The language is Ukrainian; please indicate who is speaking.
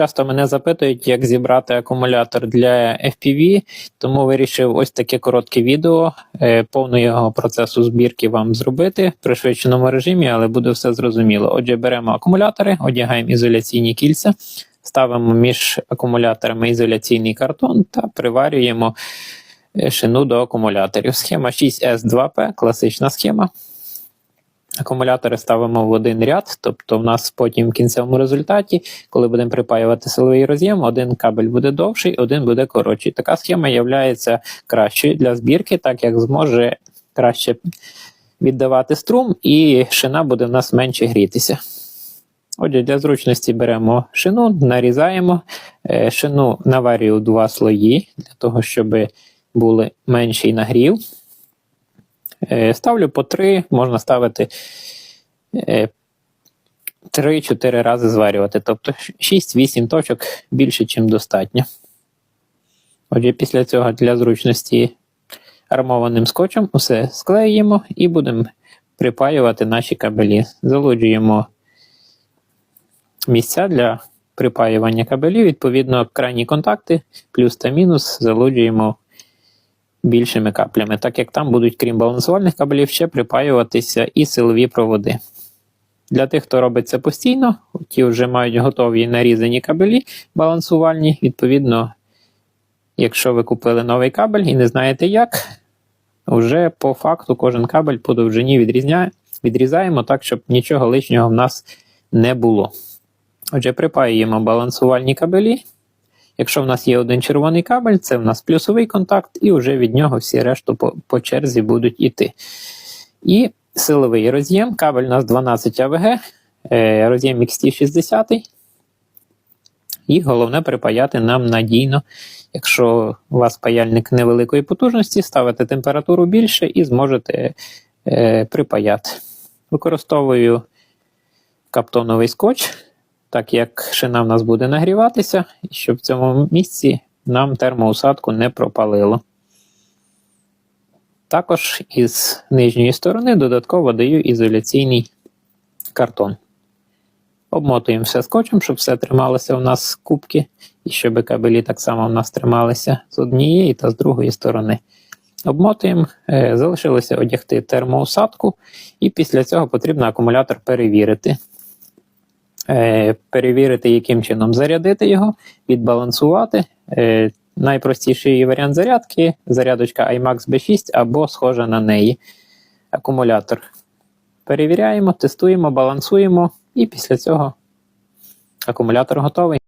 Speaker 1: Часто мене запитують, як зібрати акумулятор для FPV, тому вирішив ось таке коротке відео е, повну його процесу збірки вам зробити в пришвидшеному режимі, але буде все зрозуміло. Отже, беремо акумулятори, одягаємо ізоляційні кільця, ставимо між акумуляторами ізоляційний картон та приварюємо е, шину до акумуляторів. Схема 6S2P, класична схема. Акумулятори ставимо в один ряд, тобто в нас потім в кінцевому результаті, коли будемо припаювати силовий роз'єм, один кабель буде довший, один буде коротший. Така схема є кращою для збірки, так як зможе краще віддавати струм, і шина буде в нас менше грітися. Отже, для зручності беремо шину, нарізаємо. Е, Шину наварюю два слої, для того, щоб був менший нагрів. Е, Ставлю по 3, можна ставити 3-4 рази зварювати. Тобто 6-8 точок більше, ніж достатньо. Отже, після цього для зручності армованим скотчем усе склеїмо і будемо припаювати наші кабелі. Залуджуємо місця для припаювання кабелів, відповідно, крайні контакти, плюс та мінус, залуджуємо більшими каплями, так як там будуть, крім балансувальних кабелів, ще припаюватися і силові проводи. Для тих, хто робить це постійно, ті вже мають готові нарізані кабелі балансувальні. Відповідно, якщо ви купили новий кабель і не знаєте як, вже по факту кожен кабель по довжині відрізаємо так, щоб нічого лишнього в нас не було. Отже, припаюємо балансувальні кабелі. Якщо в нас є один червоний кабель, це в нас плюсовий контакт, і вже від нього всі решту по, по черзі будуть іти. І силовий роз'єм. Кабель у нас 12 АВГ, е, роз'єм XT60. І головне припаяти нам надійно. Якщо у вас паяльник невеликої потужності, ставите температуру більше і зможете е, припаяти. Використовую каптоновий скотч так як шина в нас буде нагріватися, і щоб в цьому місці нам термоусадку не пропалило. Також із нижньої сторони додатково даю ізоляційний картон. Обмотуємо все скотчем, щоб все трималося у нас кубки, і щоб кабелі так само у нас трималися з однієї та з другої сторони. Обмотуємо, е, залишилося одягти термоусадку, і після цього потрібно акумулятор перевірити. Е, перевірити, яким чином зарядити його, відбалансувати. Е, найпростіший варіант зарядки зарядочка iMax B6 або схожа на неї акумулятор. Перевіряємо, тестуємо, балансуємо, і після цього акумулятор готовий.